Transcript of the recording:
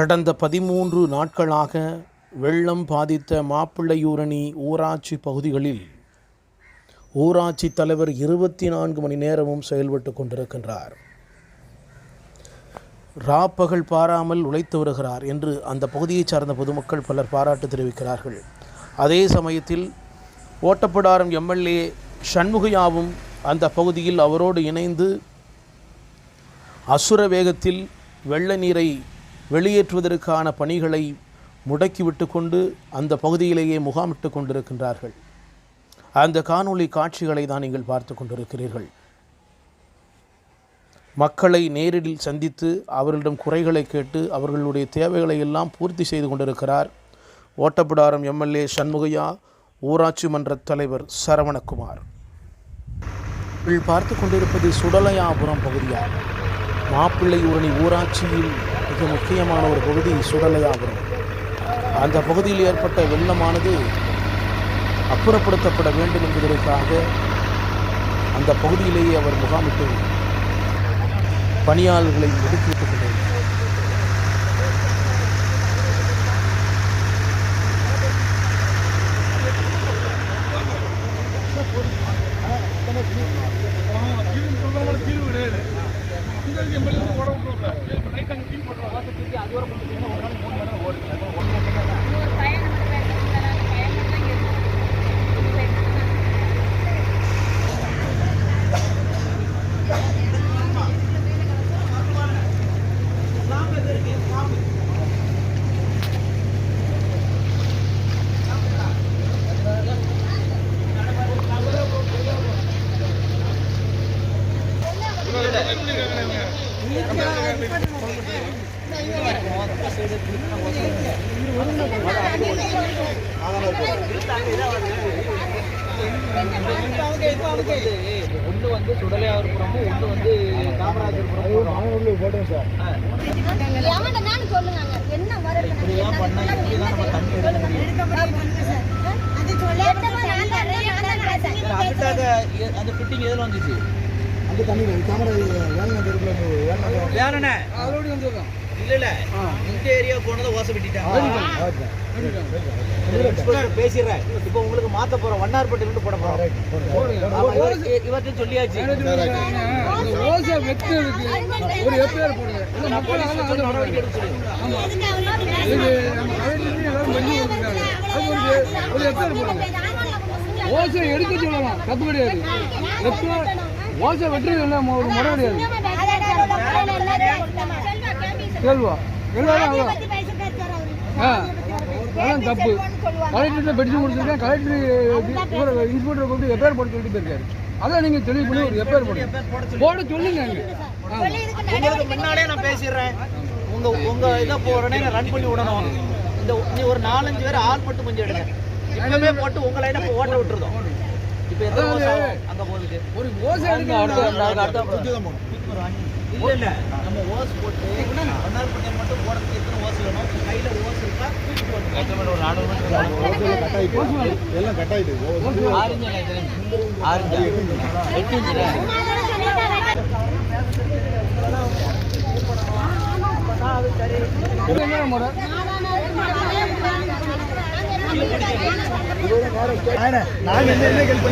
கடந்த பதிமூன்று நாட்களாக வெள்ளம் பாதித்த மாப்பிள்ளையூரணி ஊராட்சி பகுதிகளில் ஊராட்சி தலைவர் இருபத்தி நான்கு மணி நேரமும் செயல்பட்டு கொண்டிருக்கின்றார். ராப்பகல் பாராமல் உழைத்து வருகிறார் என்று அந்த பகுதியைச் சார்ந்த பொதுமக்கள் பலர் பாராட்டு தெரிவிக்கிறார்கள். அதே சமயத்தில் ஓட்டப்படாரம் எம்எல்ஏ சண்முகையாவும் அந்த பகுதியில் அவரோடு இணைந்து அசுர வேகத்தில் வெள்ள நீரை வெளியேற்றுவதற்கான பணிகளை முடக்கிவிட்டு கொண்டு அந்த பகுதியிலேயே முகாமிட்டு கொண்டிருக்கின்றார்கள். அந்த காணொளி காட்சிகளை தான் நீங்கள் பார்த்து கொண்டிருக்கிறீர்கள். மக்களை நேரில் சந்தித்து அவர்களிடம் குறைகளை கேட்டு அவர்களுடைய தேவைகளை எல்லாம் பூர்த்தி செய்து கொண்டிருக்கிறார் ஓட்டப்பிடாரம் எம்எல்ஏ சண்முகையா ஊராட்சி மன்ற தலைவர் சரவணகுமார். பார்த்து கொண்டிருப்பது சுடலையாபுரம் பகுதியாகும். மாப்பிள்ளை ஊரணி ஊராட்சியில் மிக முக்கியமான ஒரு பகுதி சுடலையாபுரம். அந்த பகுதியில் ஏற்பட்ட வெள்ளமானது அப்புறப்படுத்தப்பட வேண்டும் என்பதற்காக அந்த பகுதியிலேயே அவர் முகாமிட்டு பணியாளர்களை ஒதுக்கிவிட்டுக் கொண்டிருக்கிறார் ஒன்று வந்து சுடலையாபுரமும் ஒன்று வந்து காமராஜர்புரம் எவன்டா ஒன்று வந்து காமராஜர் இப்படிலாம் பண்ணா போட்டோம் சார் நம்ம தண்ணி எடுக்க அதுக்காக அந்த ஃபிட்டிங் எதில் வந்துச்சு அந்த தண்ணி இல்ல இல்ல இந்த ஏரியா போனதை ஓசை இன்ஸ்பெக்டர் பேசிடுறேன் இப்போ உங்களுக்கு மாத்த போறோம் வண்ணார்பட்டி இருந்து போட போறோம் இவர்கிட்ட சொல்லியாச்சு ஓசை வெட்டுறதுக்கு ஒரு எஃப்ஐஆர் போடுங்க நடவடிக்கை எடுக்க போடுங்க ஓசை எடுக்க சொல்லலாம் எஃப்ஐஆர் ஓசை வெட்டுறது இல்லை ஒரு முறை கிடையாது கேள்வா? எல்லாரும் அதான். ஆ. அதான் தப்பு. கலெக்டர்கிட்ட பெட்டிஷன் கொடுத்துருக்கேன். கலெக்டர் இன்ஸ்பெக்டரை கூப்பிட்டு எஃப்ஐஆர் போட சொல்லிட்டு போயிருக்காரு. அதான் நீங்கள் தெளிவு பண்ணி ஒரு எஃப்ஐஆர் போடுங்க போட சொல்லுங்க உங்களுக்கு முன்னாலே நான் பேசிடுறேன். உங்க உங்க இதை போறேனே நான் ரன் பண்ணி விடணும். இந்த நீ ஒரு நாலஞ்சு பேர் ஆள் மட்டும் கொஞ்சம் எடுங்க. இப்பவே போட்டு உங்க லைனை இப்போ ஓட்ட விட்டுருதோம் இப்போ எத்தனை ஓசை ஆகும் அங்க போகுது ஒரு ஓசை எடுக்க இல்ல இல்ல. நம்ம ஓஸ் போட்டு மட்டும் போடுறதுக்கு எத்தனை ஓஸ் வேணும்? கையில ஓஸ் இருக்கா? தூக்கிட்டு வரணும். ஒரு நானூறு எல்லாம் கட் ஆயிட்டு. ஆரஞ்சு. ஆரஞ்சு எட்டு இன்ச்சு என்ன முறை நாங்க நான் என்ன கேள்வி